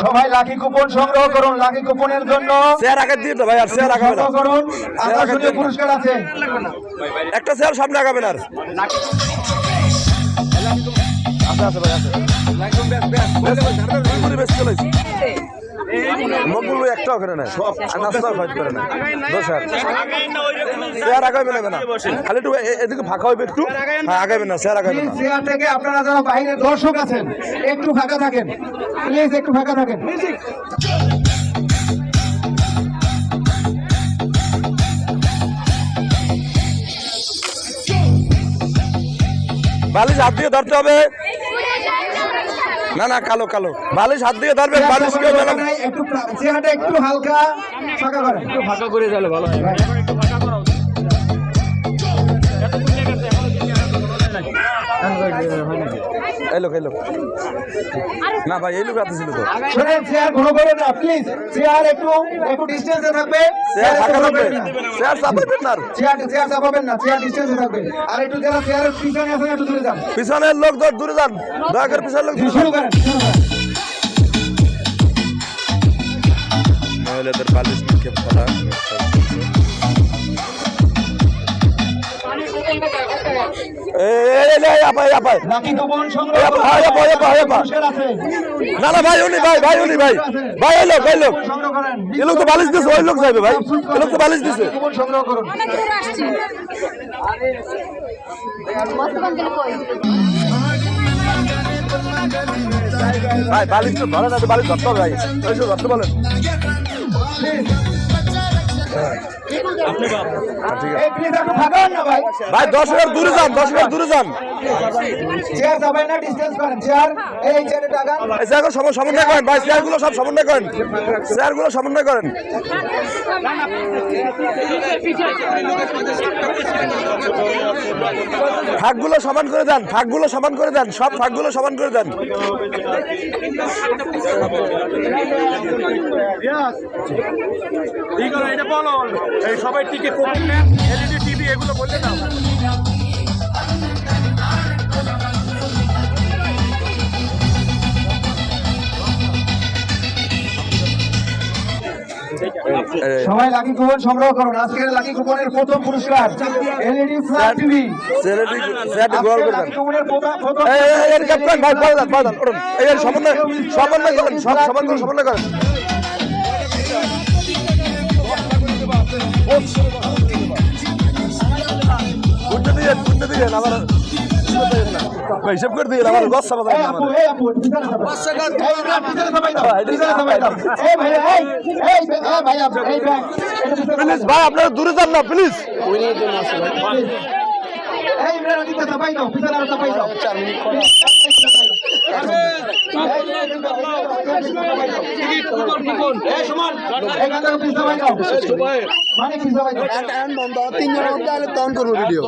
সবাই lucky coupon সংগ্রহ করুন লাকি কুপনের জন্য চেয়ার আগে দাও ভাই আর চেয়ার আগাবে না করুন আকর্ষণীয় পুরস্কার আছে একটা চেয়ার সামনে আগাবেন আর আছে আছে ভাই আছে চলেছে একটাও করে না আর। নাস্তাও পারে না না। খালি একটু এদিকে ফাঁকা হইবে একটু। হ্যাঁ আগাবে না আগাবে না চেয়ার থেকে আপনারা যারা বাইরের দর্শক আছেন একটু ফাঁকা থাকেন। প্লিজ একটু ফাঁকা থাকেন। বালিশ হাত দিয়ে ধরতে হবে। না না কালো কালো। বালিশ হাত দিয়ে ধরবেন বালিশ কেউ যেন একটু হালকা ফাঁকা করে ফাঁকা করে ভালো এই লোক এই লোক। না ভাই এই লোক হাতে ছিল তো শোনেন চেয়ার ঘন না প্লিজ চেয়ার একটু একটু ডিস্টেন্সে থাকবে। চেয়ার ফাঁকা থাকবে। চেয়ার চাপাবেন না চেয়ার চেয়ার চাপাবেন না চেয়ার ডিস্টেন্সে থাকবে। আর একটু যারা চেয়ারের পিছনে আছেন একটু দূরে যান। পিছনের লোক ধর দূরে যান। দয়া করে পিছনের লোক শুরু করেন। মহিলাদের বালিশ নিক্ষেপ করা। না না ভাই উনি ভাই ভাই উনি ভাই। ভাই এই লোক এই লোক। সংগ্রহ করেন। এই লোক তো বালিশ দিছে ওই লোক যাবে ভাই। এই লোক তো বালিশ দিছে। সংগ্রহ করুন। ভাই বালিশ তো ধরে না তো বালিশ ধরতে হবে ভাই। ধরতে বলেন। ভাই ভাই দশ মিনিট দূরে যান দশ মিনিট দূরে যান। চেয়ার চাপাই না ডিস্টেন্স করেন। চেয়ার এই চেয়ারে টাকা এই চেয়ারগুলো সম- সমন্বয় করেন ভাই চেয়ারগুলো সব সমন্বয় করেন। চেয়ারগুলো সমন্বয় করেন। ফাঁকগুলো সমান করে দেন ফাঁকগুলো সমান করে দেন, সব ফাঁকগুলো সমান করে দেন। সবাই এলইডি টিভি এগুলো সবাই লাকি কুপন সংগ্রহ করুন আজকের লাকি কুপনের প্রথম পুরস্কার এলইডি ফ্ল্যাট টিভি চেয়ারটি চেয়ারটি গোল করে দেন লাকি কুপনের প্রথম প্রথম এই এই, এই, এই ক্যাপ্টেন ভাই বল দেন বল দেন উঠুন এই এই, সমন্বয় সমন্বয় করেন সব সমান করে সমন্বয় করেন উঠতে দিয়ে উঠতে দিয়ে আমার ভাই হিসাব করে দিয়ে আমার গছ ব্যাগ এটা পিছনে প্লিজ ভাই আপনারা দূরে যান না প্লিজ। মানে তিনজন তখন করব ভিডিও